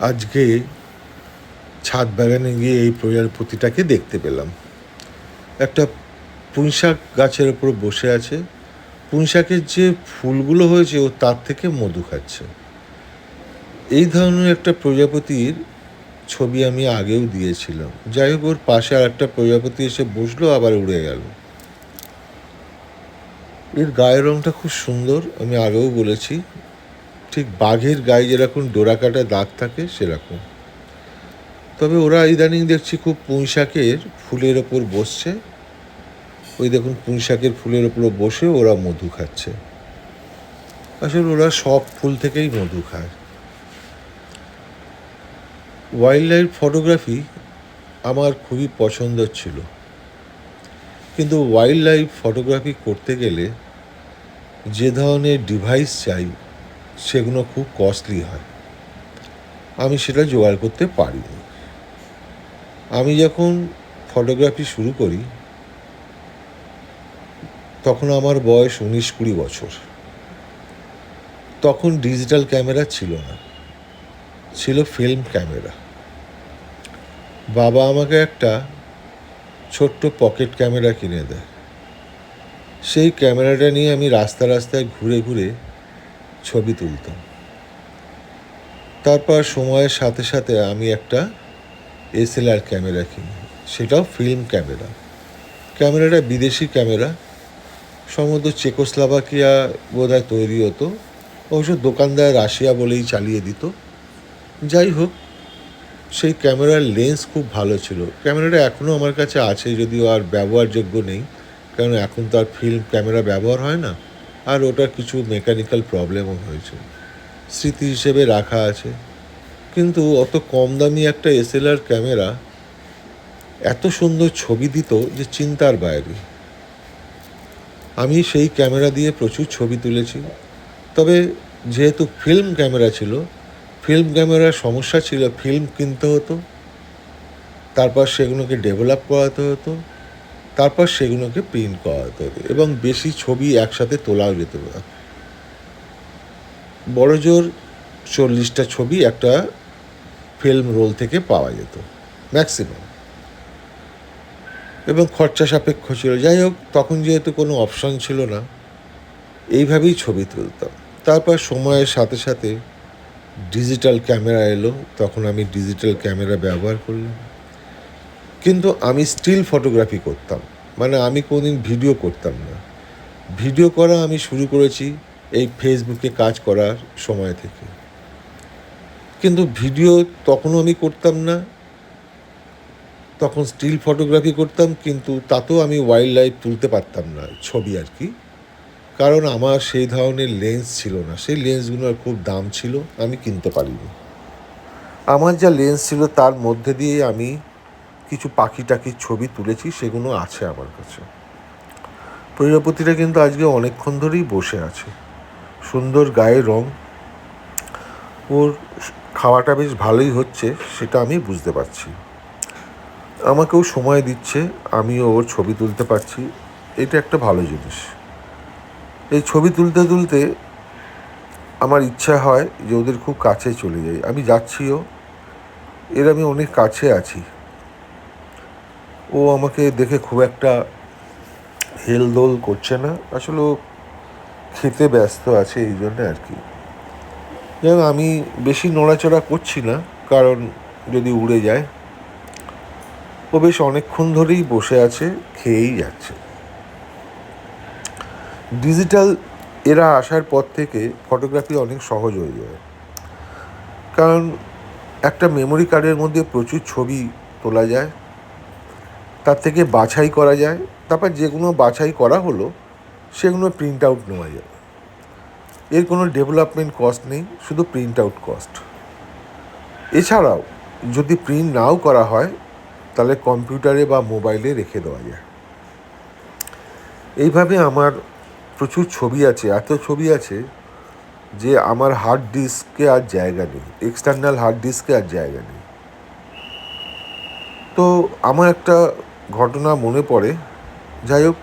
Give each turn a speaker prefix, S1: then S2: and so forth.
S1: আজকে ছাদ বাগানে গিয়ে এই প্রজাপতিটাকে দেখতে পেলাম। একটা পুঁইশাক গাছের ওপর বসে আছে। পুঁইশাকের যে ফুলগুলো হয়েছে, ও তার থেকে মধু খাচ্ছে। এই ধরনের একটা প্রজাপতির ছবি আমি আগেও দিয়েছিলাম। যাই হোক, ওর পাশে আর একটা প্রজাপতি এসে বসল, আবার উড়ে গেল। এর গায়ের রংটা খুব সুন্দর, আমি আগেও বলেছি। ঠিক বাঘের গায়ে যেরকম ডোরাকাটা দাগ থাকে, সেরকম। তবে ওরা ইদানিং দেখছি খুব পুঁইশাকের ফুলের ওপর বসছে। ওই দেখুন পুঁইশাকের ফুলের ওপর বসে ওরা মধু খাচ্ছে। আসলে ওরা সব ফুল থেকেই মধু খায়। ওয়াইল্ড লাইফ ফটোগ্রাফি আমার খুবই পছন্দ ছিল। কিন্তু ওয়াইল্ড লাইফ ফটোগ্রাফি করতে গেলে যে ধরনের ডিভাইস চাই সেগুলো খুব কস্টলি হয়। আমি সেটা জোগাড় করতে পারিনি। আমি যখন ফটোগ্রাফি শুরু করি, তখন আমার বয়স উনিশ কুড়ি বছর। তখন ডিজিটাল ক্যামেরা ছিল না। ছিল ফিল্ম ক্যামেরা বাবা আমাকে একটা ছোট্ট পকেট ক্যামেরা কিনে দেয়। সেই ক্যামেরাটা নিয়ে আমি রাস্তা রাস্তায় ঘুরে ঘুরে ছবি তুলতাম। তারপর সময়ের সাথে সাথে আমি একটা এসএলআর ক্যামেরা কিনি। সেটাও ফিল্ম ক্যামেরা। ক্যামেরাটা বিদেশি ক্যামেরা। সম্ভবত চেকোস্লাভাকিয়া বোধহয় তৈরি হতো। অবশ্য দোকানদার রাশিয়া বলেই চালিয়ে দিত। যাই হোক, সেই ক্যামেরার লেন্স খুব ভালো ছিল। ক্যামেরাটা এখনও আমার কাছে আছে, যদিও আর ব্যবহারযোগ্য নেই। কারণ এখন তো আর ফিল্ম ক্যামেরা ব্যবহার হয় না। আর ওটার কিছু মেকানিক্যাল প্রবলেমও হয়েছে। স্মৃতি হিসেবে রাখা আছে। কিন্তু অত কম দামি একটা এসএলআর ক্যামেরা এত সুন্দর ছবি দিত যে চিন্তার বাইরে। আমি সেই ক্যামেরা দিয়ে প্রচুর ছবি তুলেছি। তবে যেহেতু ফিল্ম ক্যামেরা ছিল ফিল্ম ক্যামেরার সমস্যা ছিল ফিল্ম কিনতে হতো, তারপর সেগুলোকে ডেভেলপ করাতে হতো তারপর সেগুলোকে প্রিন্ট করাতে হতো এবং বেশি ছবি একসাথে তোলাও যেত না বড় জোর চল্লিশটা ছবি একটা ফিল্ম রোল থেকে পাওয়া যেত ম্যাক্সিমাম এবং খরচা সাপেক্ষ ছিল। যাই হোক, তখন যেহেতু কোনো অপশন ছিল না, এইভাবেই ছবি তুলতাম। তারপর সময়ের সাথে সাথে ডিজিটাল ক্যামেরা এলো, তখন আমি ডিজিটাল ক্যামেরা ব্যবহার করলাম। কিন্তু আমি স্টিল ফটোগ্রাফি করতাম। মানে আমি কোনোদিন ভিডিও করতাম না। ভিডিও করা আমি শুরু করেছি এই ফেসবুকে কাজ করার সময় থেকে। কিন্তু ভিডিও তখনও আমি করতাম না। তখন স্টিল ফটোগ্রাফি করতাম, কিন্তু তাতেও আমি ওয়াইল্ড লাইফ তুলতে পারতাম না ছবি আর কি। কারণ আমার সেই ধরনের লেন্স ছিল না। সেই লেন্সগুলোর খুব দাম ছিল, আমি কিনতে পারিনি। আমার যা লেন্স ছিল তার মধ্যে দিয়ে আমি কিছু পাখি টাকির ছবি তুলেছি, সেগুলো আছে আমার কাছে। প্রজাপতিটা কিন্তু আজকে অনেকক্ষণ ধরেই বসে আছে। সুন্দর গায়ে রং। ওর খাওয়াটা বেশ ভালোই হচ্ছে, সেটা আমি বুঝতে পারছি। আমাকেও সময় দিচ্ছে, আমিও ওর ছবি তুলতে পারছি। এটা একটা ভালো জিনিস। এই ছবি তুলতে তুলতে আমার ইচ্ছা হয় যে ওদের খুব কাছে চলে যাই। আমি যাচ্ছিও। এর আমি অনেক কাছে আছি। ও আমাকে দেখে খুব একটা হেলদোল করছে না। আসলে খেতে ব্যস্ত আছে এই জন্য আর কি। যেমন আমি বেশি নড়াচড়া করছি না, কারণ যদি উড়ে যায়, ও বেশ অনেকক্ষণ ধরেই বসে আছে, খেয়েই যাচ্ছে। ডিজিটাল এরা আসার পর থেকে ফটোগ্রাফি অনেক সহজ হয়ে যায়। কারণ একটা মেমোরি কার্ডের মধ্যে প্রচুর ছবি তোলা যায়। তার থেকে বাছাই করা যায়, তারপর যেগুলো বাছাই করা হলো, সেগুলো প্রিন্ট আউট নেওয়া যায় এর কোনো ডেভেলপমেন্ট কস্ট নেই, শুধু প্রিন্ট আউট কস্ট এছাড়াও, যদি প্রিন্ট নাও করা হয়, তাহলে কম্পিউটারে বা মোবাইলে রেখে দেওয়া যায়। এইভাবে আমার প্রচুর ছবি আছে, এত ছবি আছে যে আমার হার্ড ডিস্কে আর জায়গা নেই এক্সটার্নাল হার্ড ডিস্কে আর জায়গা নেই। তো আমার একটা ঘটনা মনে পড়ে। যাই হোক